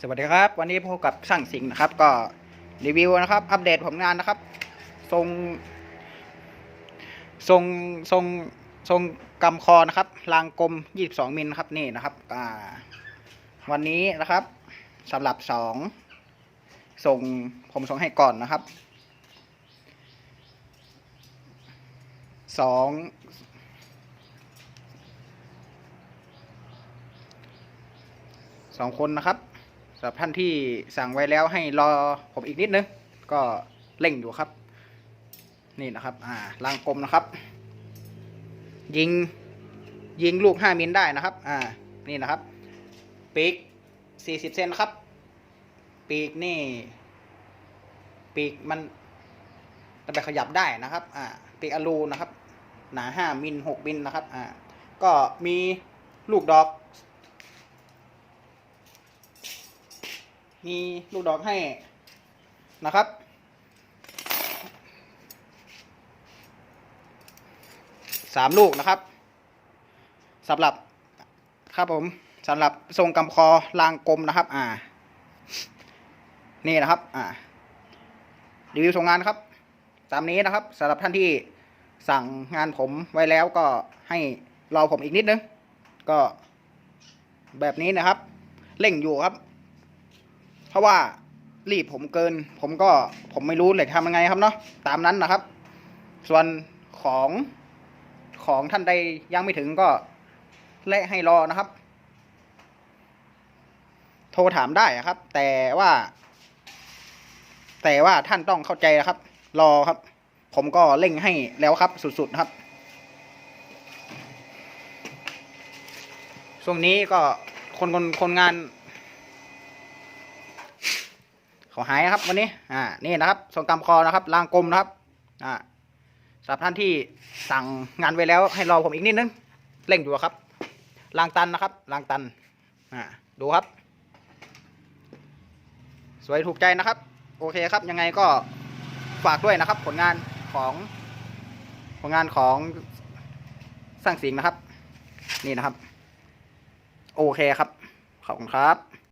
สวัสดีครับ วันนี้พบกับช่างสิงห์นะครับ ก็รีวิวนะครับ อัปเดตผลงานนะครับ ทรง ทรงทรงทรงกำคอนะครับรางกลม 22มิลนะครับนี่นะครับอ่าวันนี้นะครับสำหรับสองส่งผมส่งให้ก่อนนะครับสองสองคนนะครับ สำหรับท่านที่สั่งไว้แล้วให้รอผมอีกนิดนึงก็เร่งอยู่ครับ นี่นะครับ อ่ารางกลมนะครับ ยิง ยิงลูกห้ามิลได้นะครับ อ่า นี่นะครับ ปีกสี่สิบเซนครับ ปีกนี่ ปีกมันจะไปขยับได้นะครับ อ่า ปีกอลูนะครับ หนาห้ามิลหกมิลนะครับ อ่า ก็มีลูกดอก มีลูกดอกให้นะครับ สามลูกนะครับสำหรับครับผมสำหรับทรงกำคอรางกลมนะครับ อ่า นี่นะครับ อ่า รีวิวส่งงานครับ ตามนี้นะครับสำหรับท่านที่สั่งงานผมไว้แล้วก็ให้รอผมอีกนิดนึง ก็แบบนี้นะครับ เร่งอยู่ครับ ราะว่ารีบผมเกิน ผมก็ผมไม่รู้เลยทำยังไงครับเนาะตามนั้นนะครับ ส่วนของของท่านใดยังไม่ถึงก็และให้รอนะครับ โทรถามได้ครับ แต่ว่า แต่ว่าท่านต้องเข้าใจนะครับ รอครับ ผมก็เร่งให้แล้วครับ สุดๆครับช่วงนี้ก็คนคนคนงาน เขาหายนะครับวันนี้อ่านี่นะครับทรงกำคอนะครับรางกลมนะครับอ่าสำหรับท่านที่สั่งงานไว้แล้วให้รอผมอีกนิดนึงเร่งอยู่ครับรางตันนะครับรางตันอ่าดูครับ สวยถูกใจนะครับ โอเคครับยังไงก็ฝากด้วยนะครับ ผลงานของผลงานของสร้างสิงนะครับ นี่นะครับ โอเคครับ ขอบคุณครับ